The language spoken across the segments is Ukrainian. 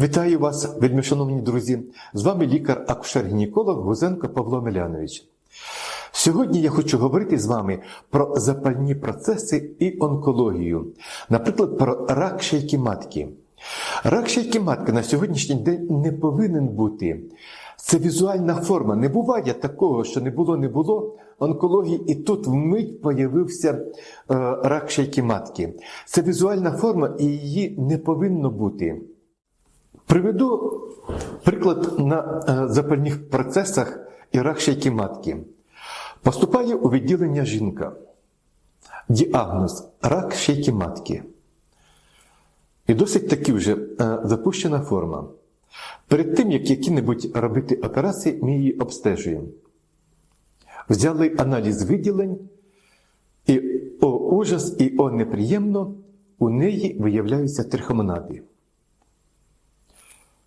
Вітаю вас, вельми шановні друзі! З вами лікар-акушер-гінеколог Гузенко Павло Милянович. Сьогодні я хочу говорити з вами про запальні процеси і онкологію, наприклад, про рак шийки матки. Рак шийки матки на сьогоднішній день не повинен бути. Це візуальна форма. Не буває такого, що не було, не було онкології, і тут вмить появився е, рак шийки матки. Це візуальна форма, і її не повинно бути. Приведу приклад на е, запальних процесах і рак шийки матки. Поступає у відділення жінка. Діагноз рак шийки матки. І досить таки вже е, запущена форма. Перед тим, як які-небудь робити операції, ми її обстежуємо. Взяли аналіз виділень, і о ужас, і о неприємно, у неї виявляються трихомонади.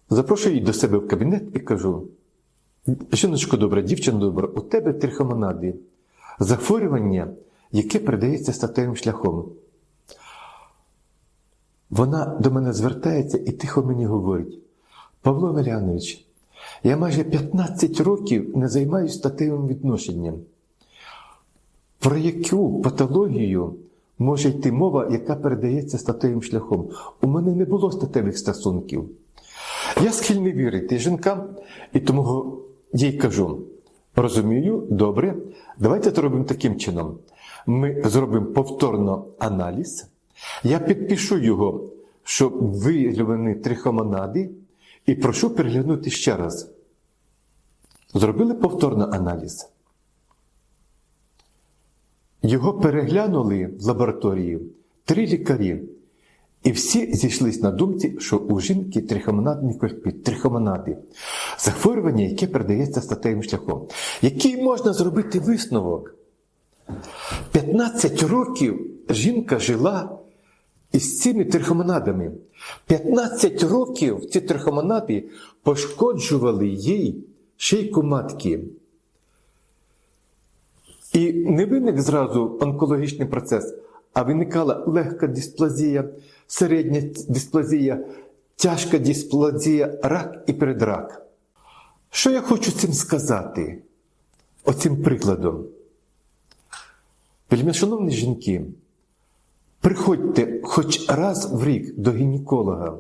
Запрошую її до себе в кабінет і кажу: жіночко добра, дівчина добра, у тебе трихомонади, захворювання, яке передається статевим шляхом. Вона до мене звертається і тихо мені говорить: Павло Мирянович, я майже 15 років не займаюся статевим відношенням. Про яку патологію може йти мова, яка передається статевим шляхом? У мене не було статевих стосунків. Я схильний вірити жінкам, і тому їй кажу: розумію, добре, давайте це робимо таким чином. Ми зробимо повторно аналіз, я підпишу його, що виявлені трихомонади, і прошу переглянути ще раз. Зробили повторно аналіз. Його переглянули в лабораторії три лікарі. І всі зійшлись на думці, що у жінки трихомонадний кольпіт, трихомонади, захворювання, яке передається статевим шляхом. Який можна зробити висновок? 15 років жінка жила із цими трихомонадами. 15 років ці трихомонади пошкоджували їй шийку матки. І не виник зразу онкологічний процес, а виникала легка дисплазія, середня дисплазія, тяжка дисплазія, рак і передрак. Що я хочу цим сказати? Оцим прикладом. Вельми шановні жінки, приходьте хоч раз в рік до гінеколога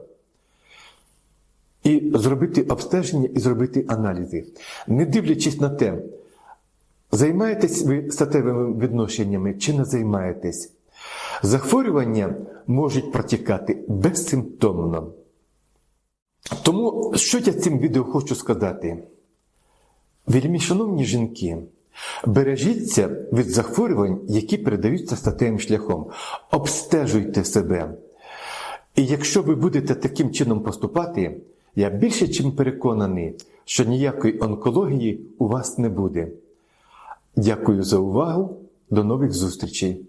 і зробити обстеження і зробити аналізи, не дивлячись на те, займаєтесь ви статевими відношеннями чи не займаєтесь. Захворювання можуть протікати безсимптомно. Тому, що я цим відео хочу сказати? Вельми шановні жінки, бережіться від захворювань, які передаються статевим шляхом. Обстежуйте себе. І якщо ви будете таким чином поступати, я більше чим переконаний, що ніякої онкології у вас не буде. Дякую за увагу. До нових зустрічей!